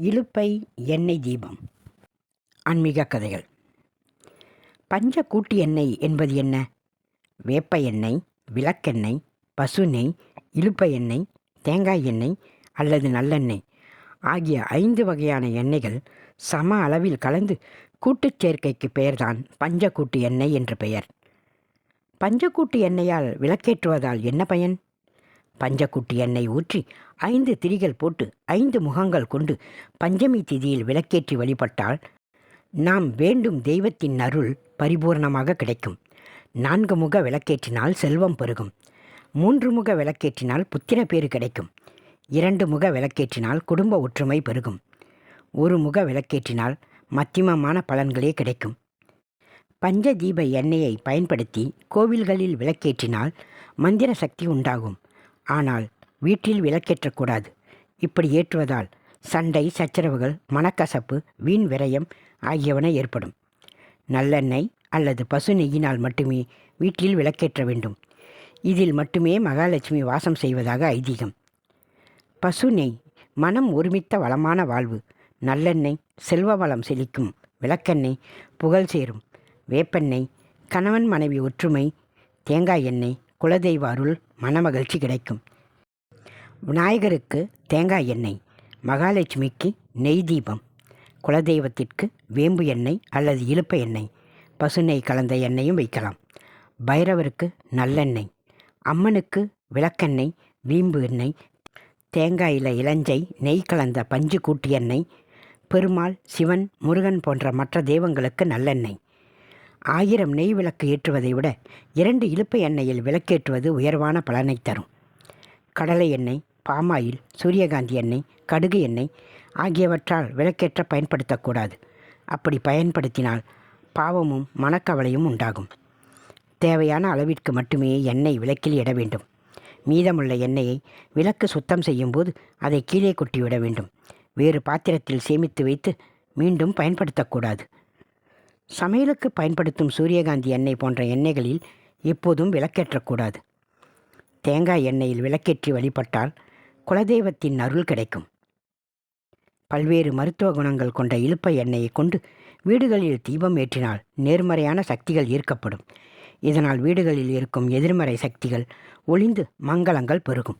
இலுப்பை எண்ணெய் தீபம். ஆன்மீக கதைகள். பஞ்ச கூட்டு எண்ணெய் என்பது என்ன? வேப்ப எண்ணெய் விளக்கெண்ணெய் பசு நெய் இலுப்பை எண்ணெய் தேங்காய் எண்ணெய் அல்லது நல்லெண்ணெய் ஆகிய ஐந்து வகையான எண்ணெய்கள் சம அளவில் கலந்து கூட்டுச் சேர்க்கைக்கு பெயர்தான் பஞ்சக்கூட்டு எண்ணெய் என்று பெயர். பஞ்சக்கூட்டு எண்ணெயால் விளக்கேற்றுவதால் என்ன பயன்? பஞ்சக்குட்டி எண்ணெய் ஊற்றி ஐந்து திரிகள் போட்டு ஐந்து முகங்கள் கொண்டு பஞ்சமி திதியில் விளக்கேற்றி வழிபட்டால் நாம் வேண்டும் தெய்வத்தின் அருள் பரிபூர்ணமாக கிடைக்கும். நான்கு முக விளக்கேற்றினால் செல்வம் பெருகும். மூன்று முக விளக்கேற்றினால் புத்திர பேறு கிடைக்கும். இரண்டு முக விளக்கேற்றினால் குடும்ப ஒற்றுமை பெருகும். ஒரு முக விளக்கேற்றினால் மத்தியமமான பலன்களே கிடைக்கும். பஞ்ச தீப எண்ணெயை பயன்படுத்தி கோவில்களில் விளக்கேற்றினால் மந்திர சக்தி உண்டாகும். ஆனால் வீட்டில் விளக்கேற்றக்கூடாது. இப்படி ஏற்றுவதால் சண்டை சச்சரவுகள் மனக்கசப்பு வீண் விரயம் ஆகியவன ஏற்படும். நல்லெண்ணெய் அல்லது பசு நெய்யினால் மட்டுமே வீட்டில் விளக்கேற்ற வேண்டும். இதில் மட்டுமே மகாலட்சுமி வாசம் செய்வதாக ஐதீகம். பசு நெய் மனம் ஒருமித்த வளமான வாழ்வு நல்லெண்ணெய் செல்வ வளம் செழிக்கும் விளக்கெண்ணெய் புகழ் சேரும் வேப்பெண்ணெய் கணவன் மனைவி ஒற்றுமை தேங்காய் எண்ணெய் குலதெய்வ அருள் மனமகிழ்ச்சி கிடைக்கும். விநாயகருக்கு தேங்காய் எண்ணெய் மகாலட்சுமிக்கு நெய் தீபம் குலதெய்வத்திற்கு வேம்பு எண்ணெய் அல்லது இலுப்ப எண்ணெய் பசு நெய் கலந்த எண்ணெயும் வைக்கலாம். பைரவருக்கு நல்லெண்ணெய் அம்மனுக்கு விளக்கெண்ணெய் வீம்பு எண்ணெய் தேங்காயில் இளஞ்சை நெய் கலந்த பஞ்சு கூட்டு எண்ணெய் பெருமாள் சிவன் முருகன் போன்ற மற்ற தெய்வங்களுக்கு நல்லெண்ணெய். ஆயிரம் நெய் விளக்கு ஏற்றுவதை விட இரண்டு இழுப்பை எண்ணெயில் விளக்கேற்றுவது உயர்வான பலனை தரும். கடலை எண்ணெய் பாமாயில் சூரியகாந்தி எண்ணெய் கடுகு எண்ணெய் ஆகியவற்றால் விளக்கேற்ற பயன்படுத்தக்கூடாது. அப்படி பயன்படுத்தினால் பாவமும் மனக்கவலையும் உண்டாகும். தேவையான அளவிற்கு மட்டுமே எண்ணெய் விளக்கில் இட வேண்டும். மீதமுள்ள எண்ணெயை விளக்கு சுத்தம் செய்யும்போது அதை கீழே கொட்டிவிட வேண்டும். வேறு பாத்திரத்தில் சேமித்து வைத்து மீண்டும் பயன்படுத்தக்கூடாது. சமையலுக்கு பயன்படுத்தும் சூரியகாந்தி எண்ணெய் போன்ற எண்ணெய்களில் எப்போதும் விளக்கேற்றக்கூடாது. தேங்காய் எண்ணெயில் விளக்கேற்றி வழிபட்டால் குலதெய்வத்தின் அருள் கிடைக்கும். பல்வேறு மருத்துவ குணங்கள் கொண்ட இழுப்பை எண்ணெயை கொண்டு வீடுகளில் தீபம் ஏற்றினால் நேர்மறையான சக்திகள் ஈர்க்கப்படும். இதனால் வீடுகளில் இருக்கும் எதிர்மறை சக்திகள் ஒளிந்து மங்களங்கள் பெருகும்.